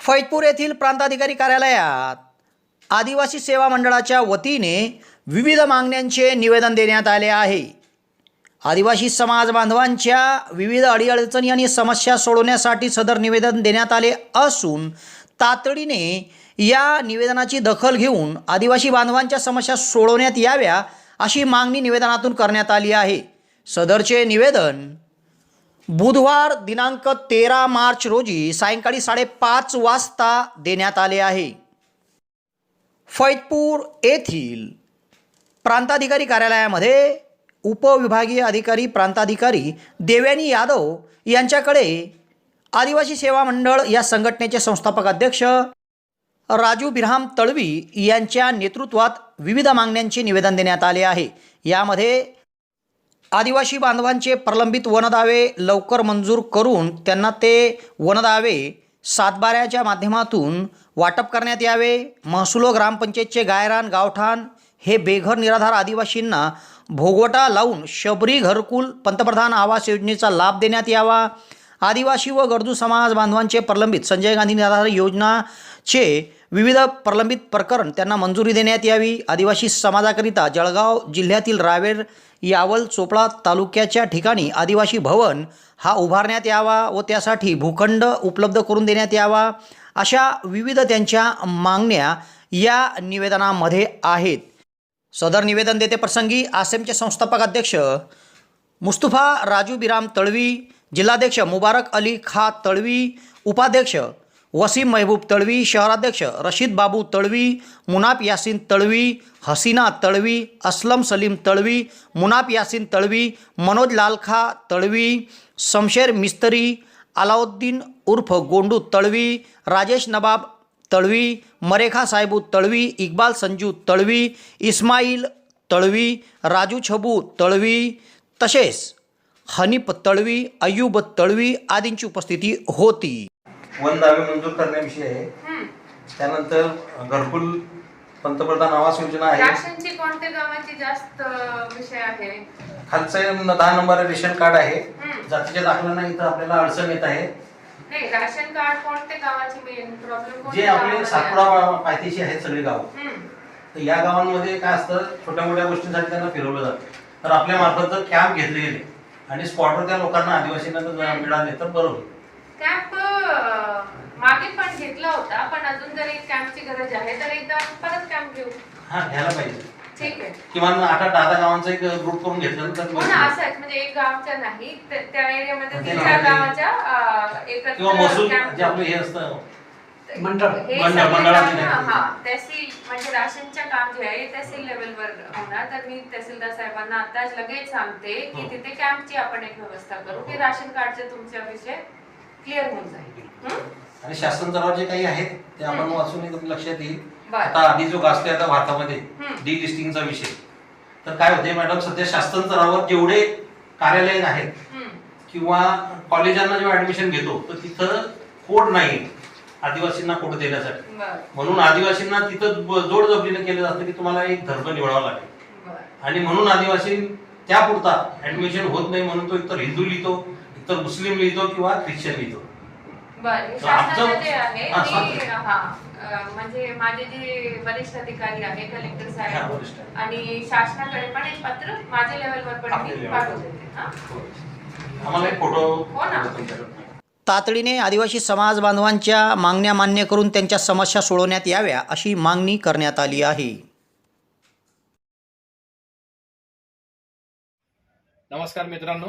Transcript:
फैजपूर येथील प्रांताधिकारी कार्यालयात आदिवासी सेवा मंडळाच्या वतीने विविध मागण्यांचे निवेदन देण्यात आले आहे. आदिवासी समाज बांधवांच्या विविध अडीअडचणी आणि समस्या सोडवण्यासाठी सदर निवेदन देण्यात आले असून तातडीने या निवेदनाची दखल घेऊन आदिवासी बांधवांच्या समस्या सोडवण्यात याव्या अशी मागणी निवेदनातून करण्यात आली आहे. सदरचे निवेदन बुधवार दिनांक तेरा मार्च रोजी सायंकाळी साडेपाच वाजता देण्यात आले आहे. फैजपूर येथील प्रांताधिकारी कार्यालयामध्ये उपविभागीय अधिकारी प्रांताधिकारी देवयानी यादव यांच्याकडे आदिवासी सेवा मंडळ या संघटनेचे संस्थापक अध्यक्ष राजू बिरहाम तळवी यांच्या नेतृत्वात विविध मागण्यांचे निवेदन देण्यात आले आहे. यामध्ये आदिवासी बांधवांचे प्रलंबित वनदावे लवकर मंजूर करून त्यांना ते वनदावे सातबाऱ्याच्या माध्यमातून वाटप करण्यात यावे. महसुलो ग्रामपंचायतचे गायरान गावठाण हे बेघर निराधार आदिवासींना भोगवटा लावून शबरी घरकुल पंतप्रधान आवास योजनेचा लाभ देण्यात यावा. आदिवासी व गरजू समाज बांधवांचे प्रलंबित संजय गांधी निराधार योजनाचे विविध प्रलंबित प्रकरण त्यांना मंजुरी देण्यात यावी. आदिवासी समाजाकरिता जळगाव जिल्ह्यातील रावेर यावल चोपळा तालुक्याच्या ठिकाणी आदिवासी भवन हा उभारण्यात यावा व त्यासाठी भूखंड उपलब्ध करून देण्यात यावा अशा विविध त्यांच्या मागण्या या निवेदनामध्ये आहेत. सदर निवेदन देते प्रसंगी आसेमचे संस्थापक अध्यक्ष मुस्तफा राजू बिराम तळवी जिल्हाध्यक्ष मुबारक अली खा तळवी उपाध्यक्ष वसीम महबूब तळवी शहराध्यक्ष रशीद बाबू तळवी मुनाफ यासीन तळवी हसीना तळवी असलम सलीम तळवी मुनाफ यासीन तळवी मनोज लालखा तळवी शमशेर मिस्त्री अलाउद्दीन उर्फ गोंडू तळवी राजेश नबाब तळवी मरेखा साहेबू तळवी इक्बाल संजू तळवी इस्माईल तळवी राजू छबू तळवी तसेच हनीप तळवी अय्यूब तळवी आदींची उपस्थिती होती. वन दावे मंजूर करण्याविषयी आहे. त्यानंतर घरकुल पंतप्रधान आवास योजना आहे. राशनची कोणत्या गावाची जास्त अ, विषय आहे? खालचं दहा नंबर रेशन कार्ड आहे. जातीच्या दाखल्यांना इथं आपल्याला अडचण येत आहे. नाही राशन कार्ड कोणत्या गावाची मेन प्रॉब्लेम जे आपले सातपुडा पायथीशी आहेत सगळी गाव. तर या गावांमध्ये काय असतं छोट्या मोठ्या गोष्टींसाठी त्यांना फिरवलं जातं. तर आपल्या मार्फत जर कॅम्प घेतले गेले आणि स्पॉटवर त्या लोकांना आदिवासींना जर मिळाले तर बरं होईल. कॅम्प मागे पण घेतला होता पण अजून जर एक कॅम्पची गरज आहे तर एकदा परत कॅम्प घेऊ हा घ्यायला पाहिजे ठीक आहे किमान आठ आठ दहा गावांचा एक ग्रुप करून घेतलं तर हो ना असं आहे म्हणजे एक गावच्या नाही त्या- त्या एरियामध्ये ते तीन चार गावाच्या अ, एकत्र किंवा महसूल camp जे आपलं हे असतं मंडळ. हे मंडळ- सगळे मंडळाचे काम ना, नाही. हा तहसील म्हणजे राशनच्या काम जे आहे तहसील लेवलवर होणार तर मी तहसीलदार साहेबांना आताच लगेच सांगते की हो. तिथे कॅम्पची आपण एक व्यवस्था करू की राशन कार्डचे तुमचे विषय क्लिअर होऊन जाईल हं? आणि शासन स्तरावर जे काही आहेत ते आपण. वाचून लक्षात येईल. आता आधी जो गाजतोय आता भारतामध्ये. डी लिस्टिंगचा विषय तर काय होते मॅडम सध्या शासन स्तरावर जेवढे कार्यालय आहेत हं. किंवा कॉलेजांना जेव्हा ऍडमिशन घेतो तर तिथं कोड नाही आदिवासींना कोड देण्यासाठी म्हणून आदिवासींना तिथं जोडजबरीनं केलं जातं की तुम्हाला एक धर्म निवडावा लागेल आणि म्हणून आदिवासी त्यापुरता ऍडमिशन होत नाही म्हणून तो एकतर हिंदू लिहितो एकतर मुस्लिम लिहितो किंवा ख्रिश्चन लिहितो बरं हे तर आमचं- शासनाचं जे आहे हा, की सांगा. हा अ, म्हणजे माझे जे वरिष्ठ अधिकारी आहे कलेक्टर हा, साहेब वरिष्ठ. आणि शासनाकडे पण एक पत्र माझ्या लेवलवर पण आपल्या मी level वर. पाठवून देते हा आम्हाला एक फोटो हो ना. तुमच्याकडे तातडीने आदिवासी समाज बांधवांच्या मागण्या मान्य करून त्यांच्या समस्या सोडवण्यात याव्या अशी मागणी करण्यात आली आहे नमस्कार मित्रांनो